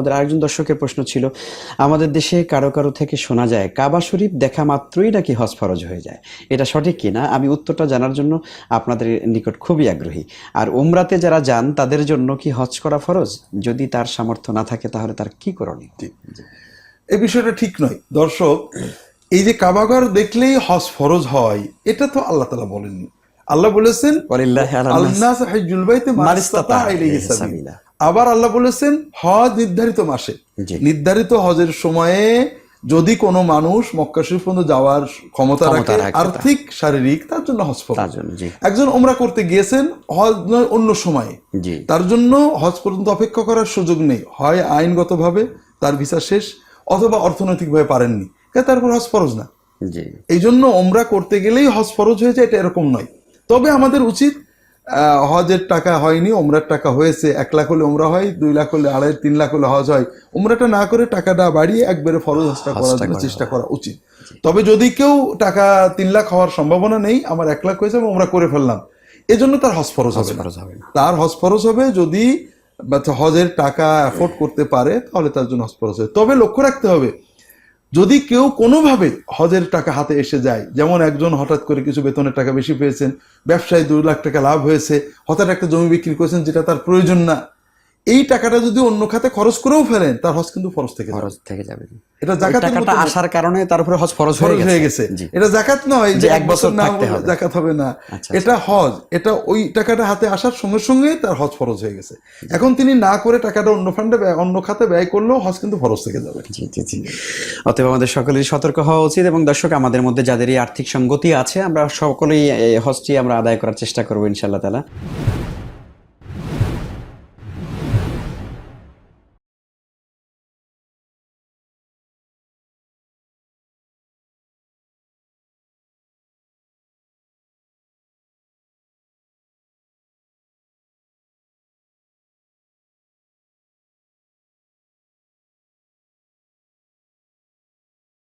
আমাদের আরেকজন দর্শকের প্রশ্ন ছিল আমাদের দেশে কারও কারও থেকে শোনা যায় কাবা শরীফ দেখা মাত্রই নাকি হজ ফরজ হয়ে যায়? এটা সঠিক কিনা আমি উত্তরটা জানার জন্য আপনাদের নিকট খুবই আগ্রহী। আর উমরাতে যারা যান তাদের জন্য কি হজ করা ফরজ? যদি তার সামর্থ্য না থাকে তাহলে তার কি করণীয়? এই বিষয়টা ঠিক নয়। দর্শক এই যে কাবাগর দেখলেই হজ ফরজ হয় এটা তো আল্লাহ তালা বলেননি। আল্লাহ বলেছেন আল্লাহ আবার আল্লাহ বলেছেন হজ নির্ধারিত মাসে। নির্ধারিত হজের সময়ে যদি কোনো মানুষ মক্কা শরীফ পর্যন্ত যাওয়ার ক্ষমতা রাখে আর্থিক শারীরিক তার জন্য হজ একজন ওমরা করতে গিয়েছেন হজ নয় অন্য সময়ে। তার জন্য হজ পর্যন্ত অপেক্ষা করার সুযোগ নেই। হয় আইনগতভাবে তার ভিসা শেষ অথবা অর্থনৈতিকভাবে পারেননি। তারপর হজ ফরজ না। এই জন্য ওমরা করতে গেলেই হজ ফরজ হয়ে যায় এটা এরকম নয়। তবে আমাদের উচিত হজের টাকা হয়নি ওমরার টাকা হয়েছে। এক লাখ হলে ওমরা হয় দুই লাখ হলে আড়াই তিন লাখ হলে হজ হয়। ওমরাটা না করে টাকাটা বাড়িয়ে একবারে ফরজ হজটা করার জন্য চেষ্টা করা উচিত। তবে যদি কেউ টাকা তিন লাখ হওয়ার সম্ভাবনা নেই আমার এক লাখ হয়েছে এবং ওমরা করে ফেললাম। এজন্য তার হজ ফরজ হবে তার হজ ফরজ হবে যদি হজের টাকা অ্যাফোর্ড করতে পারে তাহলে তার জন্য হজ ফরজ হবে। তবে লক্ষ্য রাখতে হবে যদি কেউ কোনোভাবে হজের টাকা হাতে এসে যায়, যেমন একজন হঠাৎ করে কিছু বেতনের টাকা বেশি পেয়েছেন, ব্যবসায় দু লাখ টাকা লাভ হয়েছে, হঠাৎ একটা জমি বিক্রি করেছেন যেটা তার প্রয়োজন না এই টাকাটা যদি অন্য খাতে খরচ করেও ফেলেন তার হজ কিন্তু ফরজ থেকে। ফরজ থেকে যাবে। এটা ওই জাকাতের টাকাটা মতো আসার কারণে তার উপরে হজ ফরজ হয়ে গেছে। এটা জাকাত নয় যে এক বছর না। জাকাত হবে না। আচ্ছা, এটা হজ। এটা ওই টাকাটা হাতে আসার সঙ্গে সঙ্গে তার হজ ফরজ হয়ে গেছে। এখন তিনি না করে টাকাটা অন্য ফান্ডে অন্য খাতে ব্যয় করলেও হজ কিন্তু ফরজ থেকে যাবে। জি জি জি। অতএব আমাদের সকলেরই সতর্ক হওয়া উচিত এবং দর্শক আমাদের মধ্যে যাদের এই আর্থিক সঙ্গতি আছে আমরা সকলেই হজটি আমরা আদায় করার চেষ্টা করব ইনশাআল্লাহ তালা